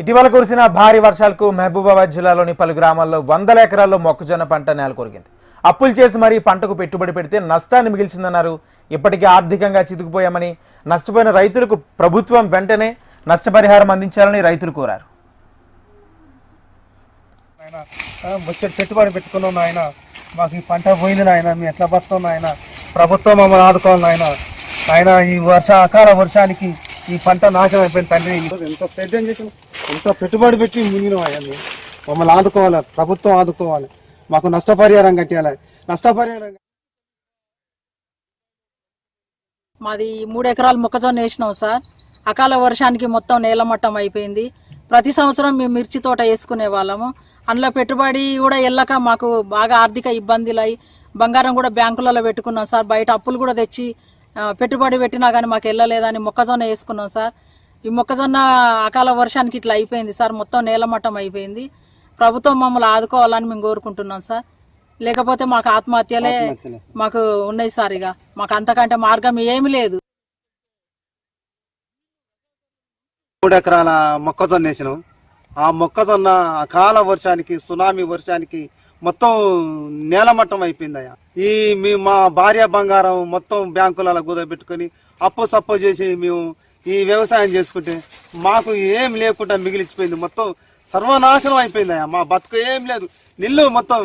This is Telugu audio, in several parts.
ఇటీవల కురిసిన భారీ వర్షాలకు మహబూబాబాద్ జిల్లాలోని పలు గ్రామాల్లో వందల ఎకరాల్లో మొక్కజొన్న పంట నేలకొరిగింది అప్పులు చేసి మరీ పంటకు పెట్టుబడి పెడితే నష్టాన్ని మిగిల్చిందన్నారు. ఇప్పటికే ఆర్థికంగా చితికిపోయామని నష్టపోయిన రైతులకు ప్రభుత్వం వెంటనే నష్టపరిహారం అందించాలని రైతులు కోరారు. ఆయన వచ్చే పెట్టుబడి పెట్టుకున్నాం నాయన. మాకు ఈ పంట పోయింది నాయన మేము ఎట్లా నాయన? ప్రభుత్వం మమ్మల్ని ఆదుకోవాలి నాయన. ఆయన ఈ వర్ష అకాల వర్షానికి ఈ పంట నాశనం అయిపోయింది తండ్రి. ఎంత సేద్యం చేసాం ఎంత పెట్టుబడి పెట్టి మునిగినాం మేము. మమ్మల్ని ఆదుకోవాలి ప్రభుత్వం ఆదుకోవాలి. మాకు నష్టపరిహారం కట్టాలి నష్టపరిహారం మాది మూడు ఎకరాలు మొక్కజొన్న వేసినాం సార్. అకాల వర్షానికి మొత్తం నేలమట్టం అయిపోయింది. ప్రతి సంవత్సరం మేము మిర్చి తోట వేసుకునే వాళ్ళము. అందులో పెట్టుబడి కూడా వెళ్ళక మాకు బాగా ఆర్థిక ఇబ్బందులు అయి బంగారం కూడా బ్యాంకులలో పెట్టుకున్నాం సార్. బయట అప్పులు కూడా తెచ్చి పెట్టుబడి పెట్టినా కానీ మాకు వెళ్ళలేదని మొక్కజొన్న వేసుకున్నాం సార్. ఈ మొక్కజొన్న అకాల వర్షానికి ఇట్లా అయిపోయింది సార్. మొత్తం నేలమట్టం అయిపోయింది. ప్రభుత్వం మమ్మల్ని ఆదుకోవాలని మేము కోరుకుంటున్నాం సార్. లేకపోతే మాకు ఆత్మహత్యలే. మాకు ఉన్నాయి సార్ ఇక. మాకు అంతకంటే మార్గం ఏమి లేదు. మూడు ఎకరాల మొక్కజొన్న వేసినాం. ఆ మొక్కజొన్న అకాల వర్షానికి సునామీ వర్షానికి మొత్తం నేలమట్టం అయిపోయిందయ్యా ఈ మీ మా భార్య బంగారం మొత్తం బ్యాంకులలో కుదబెట్టుకొని అప్పు సప్పు చేసి మేము ఈ వ్యవసాయం చేసుకుంటే మాకు ఏం లేకుండా మిగిలిచిపోయింది. మొత్తం సర్వనాశనం అయిపోయింది మా బతుకు ఏం లేదు. నిల్లు మొత్తం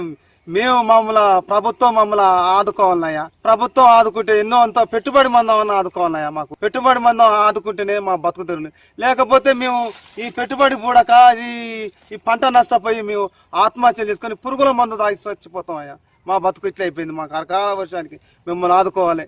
మేము మమ్మల్ని ప్రభుత్వం మమ్మల్ని ఆదుకోవాలయ్యా ప్రభుత్వం ఆదుకుంటే ఎన్నో అంత పెట్టుబడి మందం ఆదుకోవాలయ్యా మాకు. పెట్టుబడి మందం ఆదుకుంటేనే మా బతుకు లేకపోతే మేము ఈ పెట్టుబడి పూడక ఈ ఈ పంట నష్టపోయి మేము ఆత్మహత్య చేసుకొని పురుగుల మందు తాగి చచ్చిపోతాం అయ్యా. మా బతుకు ఇట్లా అయిపోయింది. మాకు అరకాల వర్షానికి మిమ్మల్ని ఆదుకోవాలి.